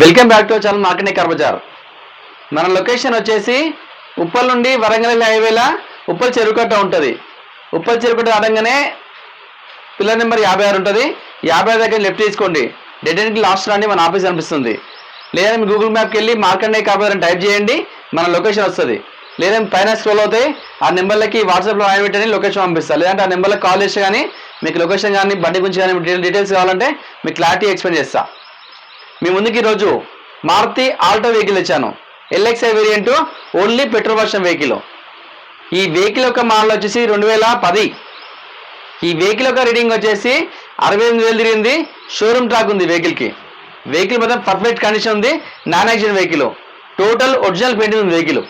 Welcome back to channel marketing car bazaar. మన location వచ్చేసి ఉప్పల్ నుండి వరంగల్ హైవేల ఉప్పల్ చెరుకట్ట ఉంటుంది. ఉప్పల్ చెరుకట్ట రావడంగానే పిల్లర్ నెంబర్ యాభై ఆరు ఉంటుంది. యాభై ఆరు దగ్గర లెఫ్ట్ తీసుకోండి. డెడ్ ఎండ్కి లాస్ట్ రాండి మన ఆఫీస్ అనిపిస్తుంది. లేదా మీ గూగుల్ మ్యాప్కి వెళ్ళి మార్కండే కర్బజార్ అని టైప్ చేయండి మన లొకేషన్ వస్తుంది. లేదా పైన స్క్రోల్ అవుతాయి ఆ నెంబర్లకి వాట్సాప్లో ఆయన పెట్టని లొకేషన్ పంపిస్తారు లేదంటే ఆ నెంబర్లకు కాల్ చేస్తే కానీ మీకు లొకేషన్ కానీ బండి గురించి కానీ డీటెయిల్స్ కావాలంటే మీకు క్లారిటీ ఎక్స్ప్లెయిన్ చేస్తా. మీ ముందుకి ఈరోజు మారుతి ఆల్టో వెహికల్ ఇచ్చాను. LXI variant only petrol version vehicle. ఈ వెహికల్ యొక్క మోడల్ వచ్చేసి రెండు వేల పది. ఈ వెహికల్ యొక్క రీడింగ్ వచ్చేసి అరవై ఎనిమిది వేలు తిరిగింది. షోరూమ్ ట్రాక్ ఉంది వెహికల్కి. వెహికల్ మొత్తం పర్ఫెక్ట్ కండిషన్ ఉంది. Non accident vehicle. Total original painting ఉంది వెహికల్.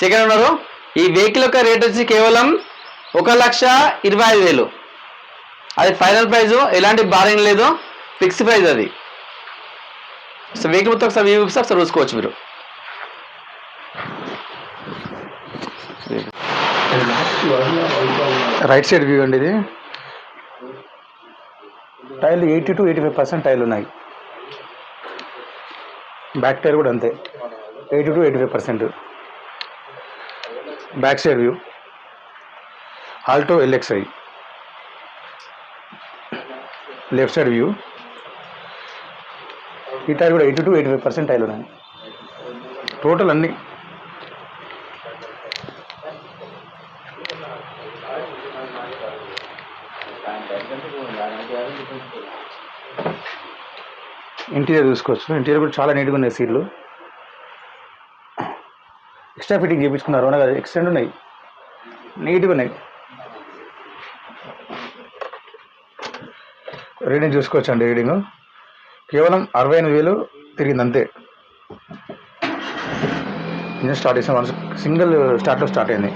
సెకండ్ ఉన్నారు ఈ వెహికల్ యొక్క రేట్ వచ్చి కేవలం ఒక లక్ష ఇరవై ఐదు వేలు. అది ఫైనల్ ప్రైజు ఎలాంటి బారింగ్ లేదు. ఫిక్స్ ప్రైజ్ అది. సో వెహికల్ మొత్తం ఒకసారి వ్యూ ఒకసారి చూసుకోవచ్చు మీరు. రైట్ సైడ్ వ్యూ అండి ఇది. Tyre eighty to eighty five percent tyre ఉన్నాయి. బ్యాక్ టైర్ కూడా అంతే. Eighty to eighty five percent. Back side view. Alto LXI left side view. ఈ టైర్ కూడా eighty to eighty five percent టైర్లు total అన్నీ. Interior చూసుకోవచ్చు. ఇంటీరియర్ కూడా చాలా నీట్గా ఉన్నాయి సీట్లు. ఎక్స్ట్రా ఫిట్టింగ్ చేయించుకున్నారు అవునా కదా ఎక్స్టెండ్ ఉన్నాయి. నీట్గా ఉన్నాయి. రీడింగ్ చూసుకోవచ్చు అండి రీడింగ్ కేవలం అరవై ఎనిమిది వేలు తిరిగింది అంతే ఇంజన్ స్టార్ట్ చేసిన వన్స్ సింగిల్ స్టార్ట్లో స్టార్ట్ అయింది.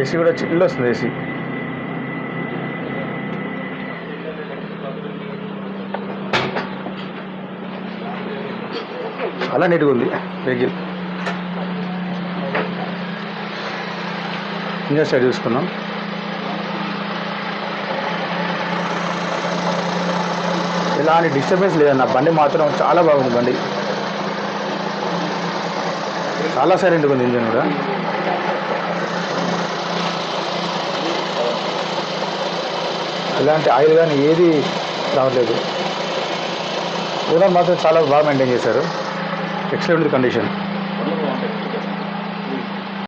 ఏసీ కూడా చిల్లు వస్తుంది ఏసీ. చాలా నీట్గా ఉంది వెహికల్. ఇంజన్ స్టార్ట్ చూసుకున్నాం ఎలాంటి డిస్టర్బెన్స్ లేదన్న. బండి మాత్రం చాలా బాగుంది బండి. చాలా సైలెంట్గా ఉంది ఇంజన్ కూడా. ఇలాంటి ఆయిల్ కానీ ఏది రావట్లేదు. ఓనర్ మాత్రం చాలా బాగా మెయింటైన్ చేశారు. Excellent condition